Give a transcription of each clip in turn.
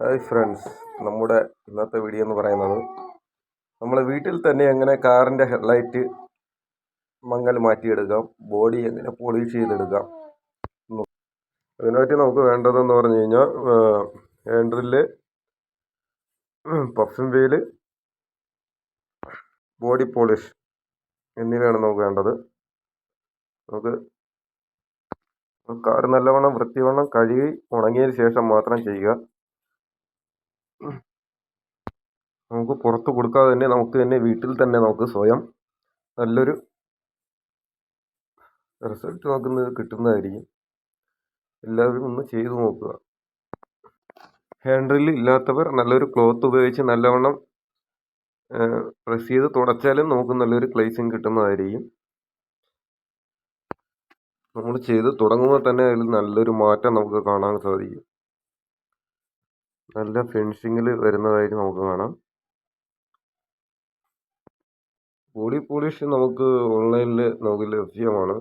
Hi friends നമ്മുടെ ഇന്നത്തെ video എന്ന് പറയുന്നത് നമ്മൾ വീട്ടിൽ തന്നെ എങ്ങനെ കാറിന്റെ ഹെഡ്ലൈറ്റ് മങ്ങൽ മാറ്റിയെടുക്കാം ബോഡി എങ്ങനെ പോളിഷ് ചെയ്തെടുക്കാം അതിനായിട്ട് നമുക്ക് വേണ്ടതെന്ന് പറഞ്ഞു കഴിഞ്ഞാൽ hand drill buffing wheel body polish എന്നിവയാണ് നമുക്ക് വേണ്ടത്. നമുക്ക് കാർ നല്ലവണ്ണം വൃത്തിവണ്ണം കഴുകി ഉണങ്ങിയതിന് ശേഷം മാത്രം ചെയ്യുക. നമുക്ക് പുറത്ത് കൊടുക്കാതെ തന്നെ നമുക്ക് തന്നെ വീട്ടിൽ തന്നെ നമുക്ക് സ്വയം നല്ലൊരു റിസൾട്ട് നോക്കുന്നത് കിട്ടുന്നതായിരിക്കും. എല്ലാവരും ഒന്ന് ചെയ്തു നോക്കുക. ഹാൻഡ്രിൽ ഇല്ലാത്തവർ നല്ലൊരു ക്ലോത്ത് ഉപയോഗിച്ച് നല്ലവണ്ണം പ്രസ് ചെയ്ത് തുടച്ചാലും നമുക്ക് നല്ലൊരു ക്ലേസിങ് കിട്ടുന്നതായിരിക്കും. നമ്മൾ ചെയ്ത് തുടങ്ങുമ്പോൾ തന്നെ അതിൽ നല്ലൊരു മാറ്റം നമുക്ക് കാണാൻ സാധിക്കും. നല്ല ഫിനിഷിങ്ങിൽ വരുന്നതായിട്ട് നമുക്ക് കാണാം. ബോഡി പോളിഷ് നമുക്ക് ഓൺലൈനിൽ നമുക്ക് ലഭ്യമാണ്.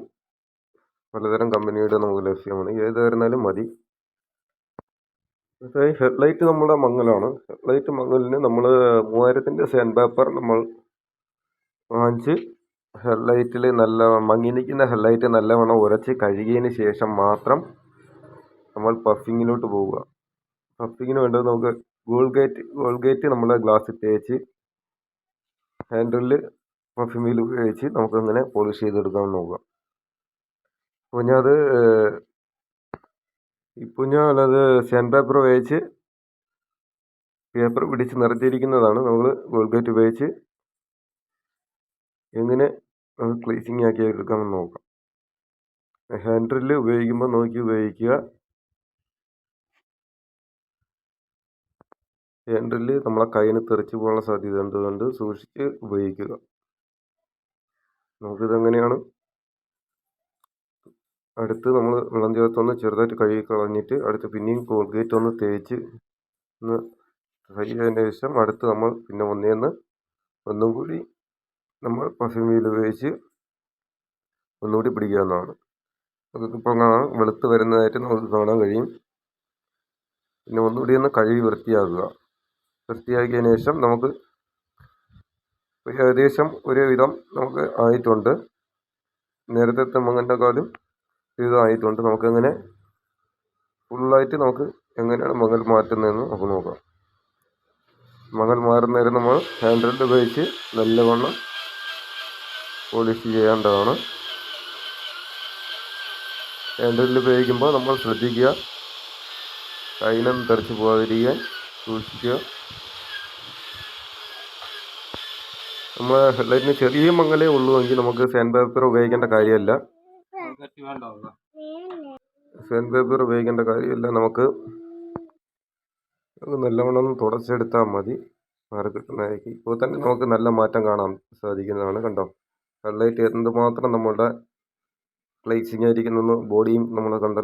പലതരം കമ്പനിയുടെ നമുക്ക് ലഭ്യമാണ്. ഏതായിരുന്നാലും മതി. ഹെഡ്ലൈറ്റ് നമ്മുടെ മങ്ങലാണ്. ഹെഡ്ലൈറ്റ് മങ്ങലിന് നമ്മൾ മൂവായിരത്തിന്റെ സാൻഡ് പേപ്പർ നമ്മൾ വാങ്ങിച്ച് ഹെഡ്ലൈറ്റിൽ നല്ല മങ്ങി നിൽക്കുന്ന ഹെഡ്ലൈറ്റ് നല്ലവണ്ണം ഉരച്ച് കഴുകിയതിന് ശേഷം മാത്രം നമ്മൾ പഫിങ്ങിലോട്ട് പോവുക. പഫിങ്ങിന് വേണ്ടത് നമുക്ക് ഗോൾഗേറ്റ് ഗോൾഗേറ്റ് നമ്മൾ ഗ്ലാസ്സിൽ തേച്ച് ഹാൻഡിലിൽ പഫിങ് വീൽ ഉപയോഗിച്ച് നമുക്കങ്ങനെ പോളിഷ് ചെയ്തെടുക്കാൻ നോക്കാം. അപ്പോൾ ഞാൻ അത് ഇപ്പോൾ ഞാൻ അത് സാൻഡ് പേപ്പർ ഉപയോഗിച്ച് പേപ്പർ പിടിച്ച് നിറച്ചിരിക്കുന്നതാണ് നമ്മൾ ഗോൾഗേറ്റ് ഉപയോഗിച്ച് എങ്ങനെ ക്ലീസിങ് ആക്കി എടുക്കാമെന്ന് നോക്കാം. ഹാൻഡ് ഡ്രില്ല് ഉപയോഗിക്കുമ്പോൾ നോക്കി ഉപയോഗിക്കുക. ഹാൻഡ് ഡ്രില്ല് നമ്മളെ കയ്യിൽ തെറിച്ച് പോകാനുള്ള സാധ്യത ഉണ്ട്. സൂക്ഷിച്ച് ഉപയോഗിക്കുക. നമുക്കിതെങ്ങനെയാണ്? അടുത്ത് നമ്മൾ വെള്ളം ചേർത്തൊന്ന് ചെറുതായിട്ട് കഴുകി കളഞ്ഞിട്ട് അടുത്ത് പിന്നെയും കോൾഗേറ്റ് ഒന്ന് തേച്ച് ഒന്ന് ആയതിന് ശേഷം അടുത്ത് നമ്മൾ പിന്നെ ഒന്നേന്ന് ഒന്നും കൂടി നമ്മൾ പഫിൻ വീൽ ഉപയോഗിച്ച് ഒന്നുകൂടി പിടിക്കാവുന്നതാണ് നമുക്കിപ്പോൾ കാണാം വെളുത്ത് വരുന്നതായിട്ട് നമുക്ക് കാണാൻ കഴിയും. പിന്നെ ഒന്നുകൂടി ഒന്ന് കഴുകി വൃത്തിയാക്കുക. വൃത്തിയാക്കിയതിന് ശേഷം നമുക്ക് ഏകദേശം ഒരു വിധം നമുക്ക് ആയിട്ടുണ്ട്. നേരത്തെ മങ്ങലിനെക്കാളും ആയിട്ടുണ്ട്. നമുക്കങ്ങനെ ഫുള്ളായിട്ട് നമുക്ക് എങ്ങനെയാണ് മങ്ങൽ മാറ്റുന്നതെന്ന് നമുക്ക് നോക്കാം. മങ്ങൽ മാറുന്നേരം നമ്മൾ ഹാൻഡിൽ ഉപയോഗിച്ച് നല്ലവണ്ണം പോളിഷ് ചെയ്യേണ്ടതാണ്. ഹാൻഡിൽ ഉപയോഗിക്കുമ്പോൾ നമ്മൾ ശ്രദ്ധിക്കുക. കൈനം തെറിച്ച് പോകാതിരിക്കാൻ സൂക്ഷിക്കുക. നമ്മൾ ഹെഡ്ലൈറ്റിന് ചെറിയ മങ്ങലേ ഉള്ളൂ എങ്കിൽ നമുക്ക് സാൻഡ് പേപ്പർ ഉപയോഗിക്കേണ്ട കാര്യമല്ല. സാൻഡ് പേപ്പർ ഉപയോഗിക്കേണ്ട കാര്യമില്ല. നമുക്ക് നല്ലവണ്ണം തുടച്ചെടുത്താൽ മതി. മാറി കിട്ടുന്നതായിരിക്കും. ഇപ്പോൾ തന്നെ നമുക്ക് നല്ല മാറ്റം കാണാൻ സാധിക്കുന്നതാണ് കണ്ടോ? ഹെഡ്ലൈറ്റ് എന്തുമാത്രം നമ്മളുടെ പ്ലേസിങ് ആയിരിക്കുന്നു ബോഡിയും നമ്മൾ കണ്ടല്ലോ.